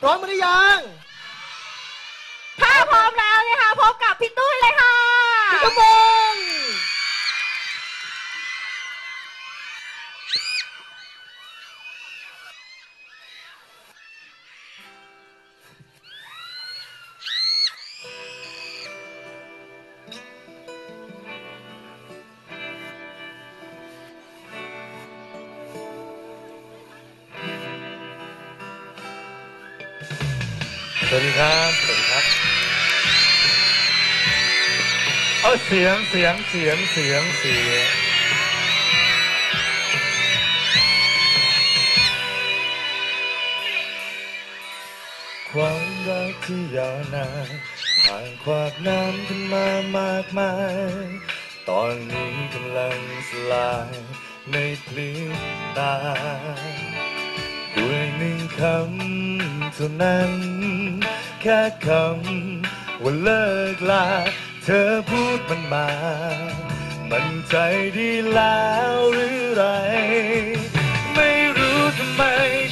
พร้อมหรือยังถ้าพร้อมแล้วนะคะพบกับพี่ตุ้ยเลยค่ะกระ สวัสดีครับ สวัสดีครับ เอาเสียง เสียง เสียง เสียง เสียง ความรักที่ยาวนานผ่านขวากน้ำกันมามากมาย ตอนนี้กำลังสลายในพลิบตา ด้วยหนึ่งคำเท่านั้น แค่คำว่าเลิกลา เธอพูดมันมา มันใจดีแล้วหรือไร ไม่รู้ทำไม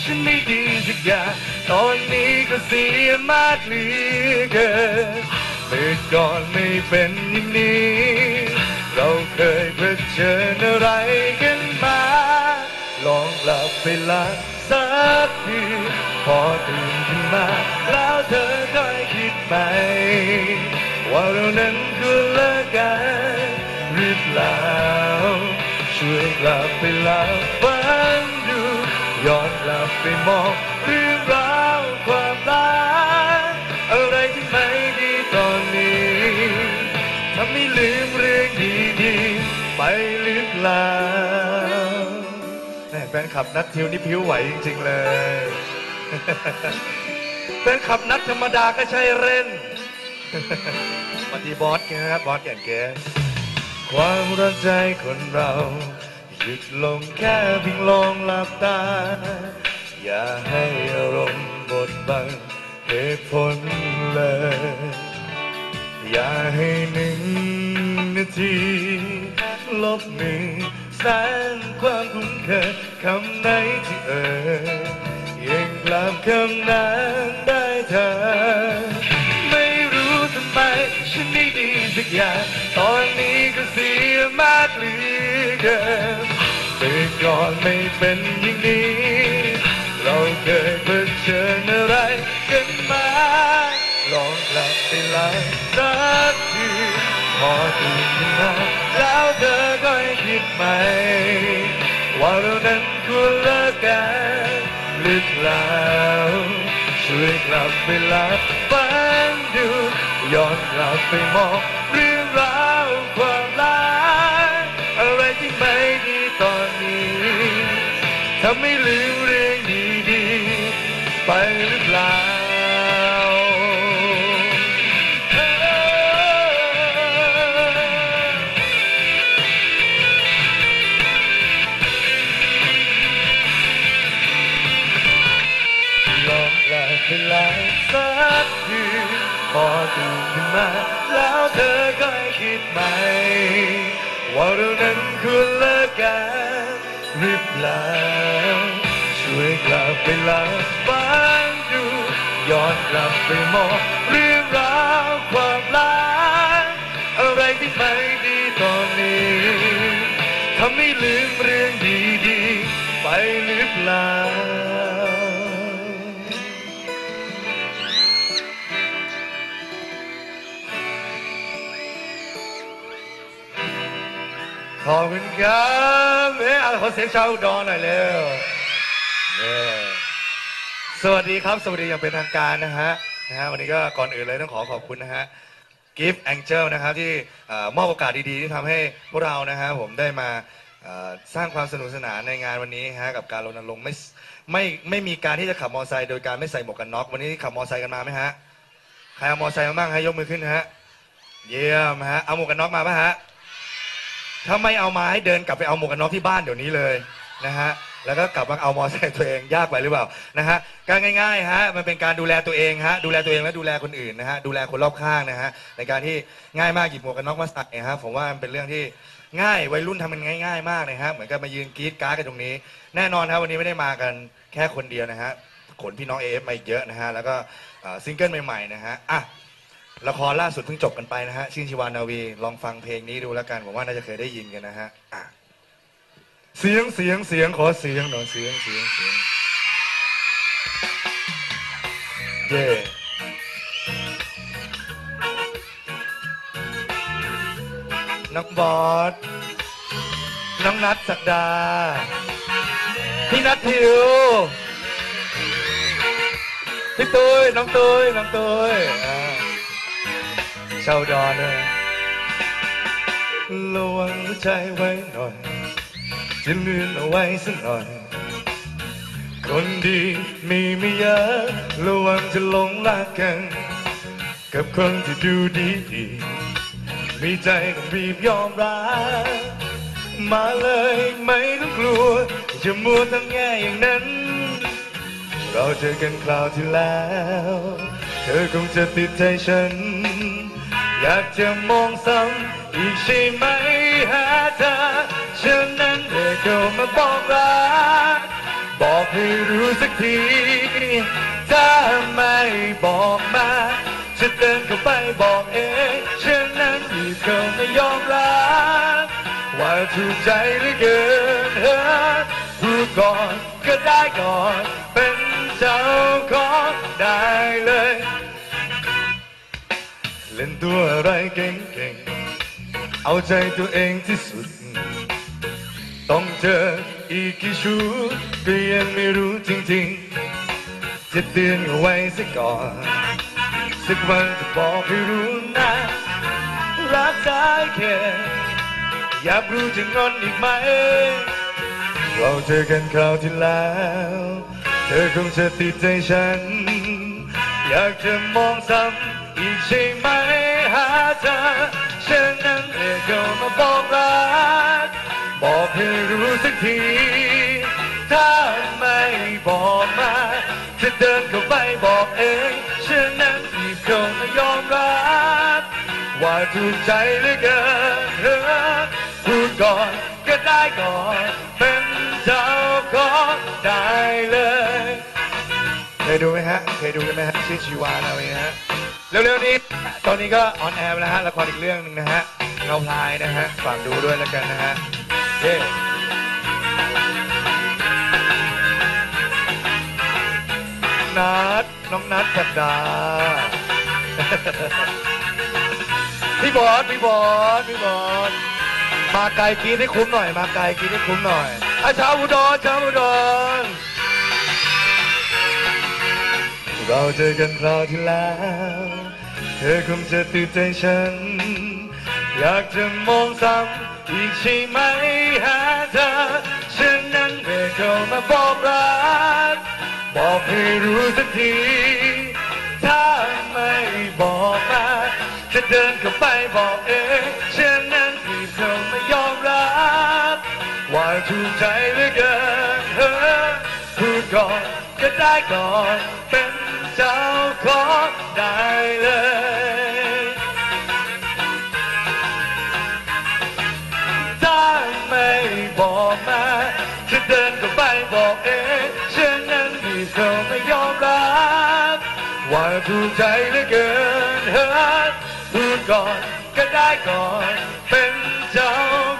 ฉันไม่ดีสักอย่างตอนนี้ก็เสียมากเหลือเกินเมื่อก่อนไม่เป็นอย่างนี้ เราเคยเผชิญอะไรกันมา ลองหลับไปละ สักทีพอตื่นขึ้นมา แล้วเธอก็คิดไป ว่าเรานั้นคือเลิกกันหรือเปล่าช่วยกลับไปแล้วฟังดูย้อนกลับไปมองหรืองรา นคลับนัดทิวนี่ผิวไหวจริง ๆ เลย แฟนคลับนัดธรรมดาก็ใช่เล่นสวัสดีบอสครับบอสแก่นเกความรักใจคนเราหยุดลงแค่เพียงลองหลับตา อย่าให้อารมณ์บดบังเหตุผลเลย อย่าให้หนึ่งนาที ลบหนึ่งแสนความคุ้นเคย คำไหนที่เอ่ยยังกลับคำนั้นได้เธอ ไม่รู้ทำไมฉันไม่ดีสักอย่างตอนนี้ก็เสียมากเหลือเกินเมื่ก่อนไม่เป็นอย่างนี้ เราเคยเผชิญอะไรกันมาลองกลับไปหลังสักทีพอตื่นขึ้นมาแล้วเธอก็ให้คิดใหม่ ว่าเรานั้นควรเลิกกันหรือเปล่าช่วยกลับไปหลับฟังดูย้อนกลับไปมองเรื่องราวความรักอะไรที่ไม่ดีตอนนี้ทำให้ลืม ลองกลับไปแล้วสักทีพอตื่นขึ้นมาแล้วเธอก็คิดใหม่ว่าเรานั้นควรเลิกกันหรือเปล่าช่วยกลับไปแล้วฟังดูย้อนกลับไปมองเรื่องราวความรักอะไรที่ไม่ดีตอนนี้ทำให้ลืมเรื่องดีๆไปหรือเปล่า ขอบคุณครับเอ๊ะเอาขอเสียงชาวอุดอนหน่อยเร็วเย้สวัสดีครับ สวัสดีอย่างเป็นทางการนะฮะนะฮะวันนี้ก็ก่อนอื่นเลยต้องขอขอบคุณนะฮะ Gift Angel นะครับที่เอ่อมอบโอกาสดีๆ ที่ทำให้พวกเรานะฮะผมได้มาเอ่อสร้างความสนุกสนานในงานวันนี้ฮะกับการรณรงค์ไม่ไม่ไม่มีการที่จะขับมอเตอร์ไซค์โดยการไม่ใส่หมวกกันน็อกวันนี้ขับมอเตอร์ไซค์กันมาไหมฮะใครเอามอเตอร์ไซค์มาบ้างฮะยกมือขึ้นฮะเยี่ยมฮะเอาหมวกกันน็อกมาปะฮะ ถ้าไม่เอามาให้เดินกลับไปเอาหมวกกันน็อกที่บ้านเดี๋ยวนี้เลยนะฮะแล้วก็กลับมาเอามอเตอร์ไซค์ตัวเองยากไปหรือเปล่านะฮะการง่ายๆฮะมันเป็นการดูแลตัวเองฮะดูแลตัวเองและดูแลคนอื่นนะฮะดูแลคนรอบข้างนะฮะในการที่ง่ายมากหยิบหมวกกันน็อกมาใส่ฮะผมว่ามันเป็นเรื่องที่ง่ายวัยรุ่นทำมันง่าย ๆ มากเลยฮะเหมือนกับมายืนกรีดการ์ดกันตรงนี้ แน่นอนครับวันนี้ไม่ได้มากันแค่คนเดียวนะฮะขนพี่น้องเอฟมาอีกเยอะนะฮะแล้วก็ซิงเกิลใหม่ๆนะฮะอะ ละครล่าสุดเพิ่งจบกันไปนะฮะชื่อชิวานาวี ลองฟังเพลงนี้ดูแล้วกันผมว่าน่าจะเคยได้ยินกันนะฮะอะเสียงเสียงเสียงขอเสียงหน่อยเสียงเสียงเสียงเย่น้องบอสน้องนัทสักดา พี่นัททิว พี่ตุ้ยน้องตุ้ยน้องตุ้ยอ่า ชาวดอนเลยระวังหัวใจไว้หน่อยจะลื่นเอาไว้สักหน่อย คนดีมีไม่เยอะระวังจะหลงรักกัน กับคนที่ดูดีดีมีใจก็รีบยอมรับมาเลยไม่ต้องกลัวจะมัวทั้งแง่อย่างนั้น เราเจอกันคราวที่แล้ว เธอคงจะติดใจฉัน อยากจะมองซ้ำอีกใช่ไหมหาเธอฉันนั้นเธอเข้ามาบอกรักบอกให้รู้สักที ถ้าไม่บอกมาจะเดินเข้าไปบอกเองฉันนั้นรีบเข้ามายอมรับว่าถูกใจเหลือเกินเฮ้อพูดก่อนก็ได้ก่อน เป็นเจ้าของได้เลย เล่นตัวอะไรเก่งๆ เอาใจตัวเองที่สุด ต้องเจออีกกี่ชุดก็ยังไม่รู้จริงๆ จะเตือนเอาไว้ซะก่อน สักวันจะบอกให้รู้นะรักใจแค่อยากรู้จะงอนอีกไหม เราเจอกันคราวที่แล้ว เธอคงจะติดใจฉัน อยากจะมองซ้ำ อีกใช่ไหมหาเธอฉันนั้นเรียกเข้ามาบอกรัก บอกให้รู้สักที ถ้าไม่บอกมาจะเดินเข้าไปบอกเองฉันนั้นรีบเข้ามายอมรับว่าถูกใจเหลือเกินเออพูดก่อนก็ได้ก่อนเป็นเจ้าของได้เลย เคยดูไหมฮะ เคยดูกันไหมฮะชื่อชีวานาวีฮะ เร็วๆนี้ ตอนนี้ก็ออนแอร์ไปแล้วฮะละครอีกเรื่องหนึ่งนะฮะเงาพลายนะฮะฝากดูด้วยแล้วกันนะฮะเย้นัดน้องนัดสัปดาพี่บอสพี่บอสพี่บอสมาไกลกินให้คุ้มหน่อย มาไกลกินให้คุ้มหน่อยอาชาวอุดรชาวอุดรเราเจอกันคราวที่แล้ว เธอคงจะตื่นใจฉัน อยากจะมองซ้ำอีกใช่ไหมหาเธอฉันนั้นเดินเข้ามาบอกรัก บอกให้รู้สักที ถ้าไม่บอกมาจะเดินเข้าไปบอกเองฉันนั้นรีบเข้ามายอมรับว่าถูกใจเหลือเกินเออพูดก่อนก็ได้ก่อนเป็น เจ้าขอได้เลยถ้าไม่บอกมาจะเดินก็ไปบอกเองฉันนั้นรีบเข้าไม่ยอมรับว่าถูกใจเหลือเกินเฮ้ยพูดก่อนก็ได้ก่อนเป็นเจ้า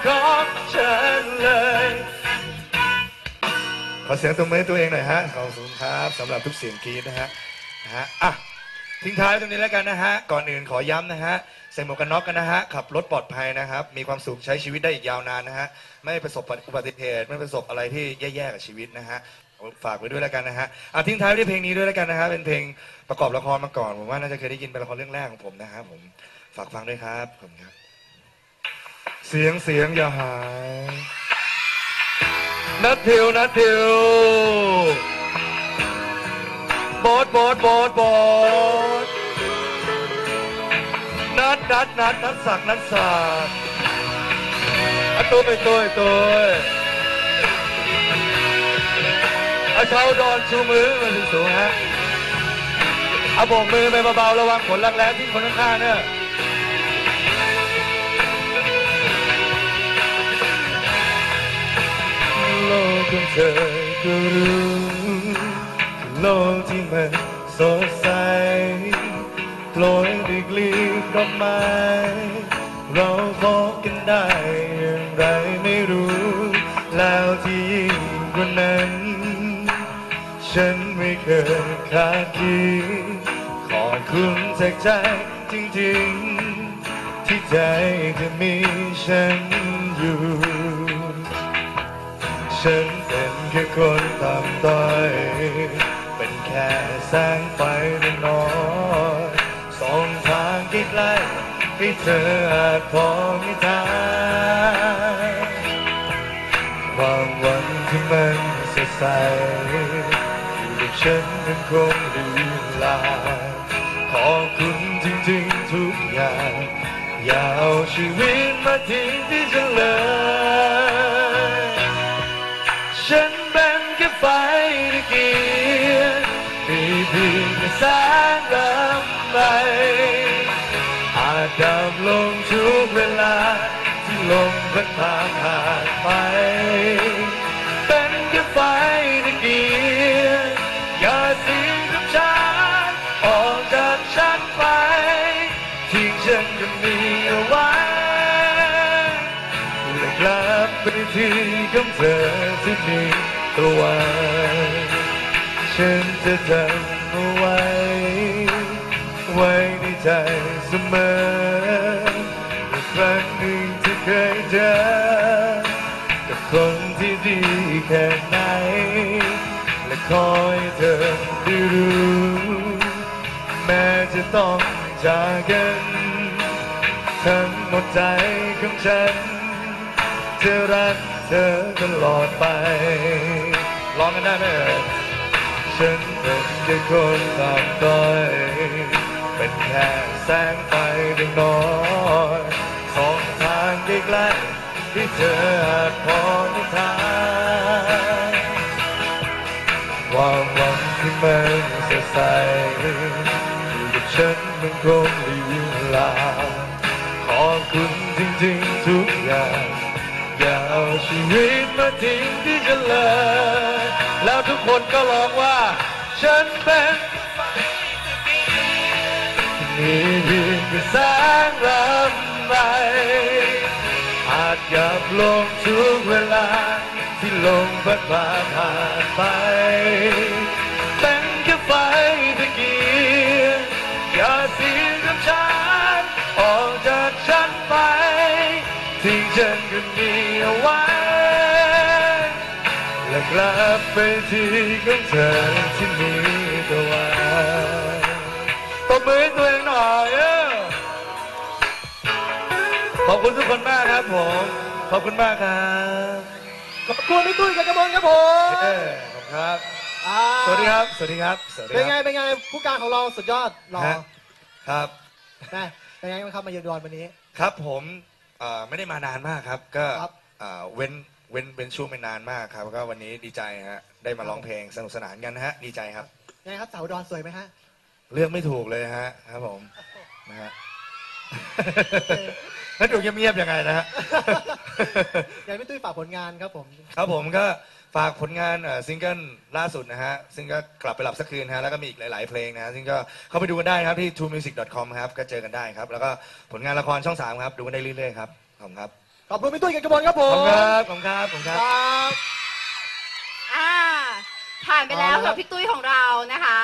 ของฉันเลยขอเสียงตรงมือตัวเองหน่อยฮะขอบคุณครับสำหรับทุกเสียงกรีดนะฮะ นะฮะอะทิ้งท้ายตรงนี้แล้วกันนะฮะ ก่อนอื่นขอย้ำนะฮะใส่หมวกกันน็อกกันนะฮะ ขับรถปลอดภัยนะครับ มีความสุขใช้ชีวิตได้อีกยาวนานนะฮะ ไม่ประสบอุบัติเหตุ ไม่ประสบอะไรที่แย่ๆกับชีวิตนะฮะ ฝากไว้ด้วยแล้วกันนะฮะอะทิ้งท้ายด้วยเพลงนี้ด้วยแล้วกันนะฮะ เป็นเพลงประกอบละครมาก่อน ผมว่าน่าจะเคยได้ยินเป็นละครเรื่องแรกของผมนะฮะผม ฝากฟังด้วยครับขอบคุณครับ เสียงเสียงอย่าหายนัดทิวนัดทิว โบดโบดโบดโบดนัดนัดนัดนัดสักนัดสักอะตัวไปตัวตัวอาเช้าดอนชูมือมาสูงฮะเอาโบกมือไปเบาๆระวังขนรักแร้ที่คนข้างๆเนี่ยโลกของเธอก็รู้ โลกที่มันสดใสโปรยด้วยกลีบดอกไม้เราพบกันได้อย่างไรไม่รู้ แล้วที่ยิ่งกว่านั้น ฉันไม่เคยคาดคิดขอบคุณจากใจจริงๆ ที่ใจเธอมีฉันอยู่ ฉันเป็นแค่คนตามต้อย แค่แสงไฟน้อยสองทางที่ใกล้ๆให้เธออาจพอไม่ทางความวังที่มันสดใสอยู่กับฉันมันคงลืมลางขอบคุณจริงๆทุกอย่างอย่าเอาชีวิตมาทิ้งที่ฉันเลยฉันเป็นแค่ไฟตะเกีย เพียงแค่แสงลำไปอาจดับลงทุกเวลา ที่ลมพัดพาผ่านไปเป็นแค่ไฟตะเกียอย่าสิ้นกับฉันออกจากฉันไปทิ้งฉันจะมีเอาไว้และกลับไปที่ของเธอที่มีตะวันฉันจะจำ ไว้ในใจเสมอครั้งหนึ่งที่เคยเจอ กับคนที่ดีแค่ไหน และคอยเธอได้รู้ แม้จะต้องจากกันทั้งหมดใจของฉัน จะรักเธอตลอดไปร้องกันได้ไหมฉันเป็นแค่คนตามต้อย เป็นแค่แสงไฟดวงน้อยสองทางใกล้ๆที่เธออาจพอนิทานความหวังที่มันสดใสอยู่กับฉันมันคงลืมลาขอบคุณจริงๆทุกอย่างอย่าเอาชีวิตมาทิ้งที่ฉันเลย แล้วทุกคนก็ร้องว่าฉันเป็น มีเพียงแค่แสงรำไรอาจหยับลงทุกเวลา ที่ลมพัดพาผ่านไป เป็นแค่ไฟตะเกียงอย่าเสียกับฉัน ออกจากฉันไป ทิ้งฉันคนเดียวไว้ และกลับไปที่ของเธอที่มีตะวันตบมือตัว เองหน่อยเออขอบคุณทุกคนมากครับผม ขอบคุณมากครับขอบคุณพี่ตุ้ยกับกระมวลครับผมเออขอบคุณครับ อ่าสวัสดีครับ สวัสดีครับ สวัสดีเป็นคไงรับเป็นไง ผู้การของเราสุดยอดหล่อฮะครับ นะเป็นไงบ้างครับมาเยือนดอนวันนี้ ครับผมเอ่อไม่ได้มานานมากครับ ก็ครับเอ่อเว้นเว้นเว้นช่วงไปนานมากครับ ก็วันนี้ดีใจฮะ ได้มาร้องเพลงสนุกสนานกันนะฮะ ดีใจครับ ยังไงครับสาวอุดอนสวยไหมฮะ เลือกไม่ถูกเลยฮะครับผมนะฮะแล้วดูเงียบๆยังไงนะฮะ อยากให้พี่ตุ้ยฝากผลงานครับผม ครับผมก็ฝากผลงานเอ่อซิงเกิลล่าสุดนะฮะซึ่งก็กลับไปหลับสักคืนนะฮะแล้วก็มีอีกหลาย ๆ เพลงนะฮะซึ่งก็เข้าไปดูกันได้นะครับที่ truemusic.com ครับก็เจอกันได้ครับ แล้วก็ผลงานละครช่อง3ครับ ดูกันได้เรื่อยๆครับ ขอบคุณครับ ขอบคุณพี่ตุ้ยกับกระมวลครับผขอบมคุณครับ ขอบคุณครับ ขอบคุณคครรับับ อ่าผ่านไปแล้วเอาละครักับบพี่ตุ้ยของเรานะคะ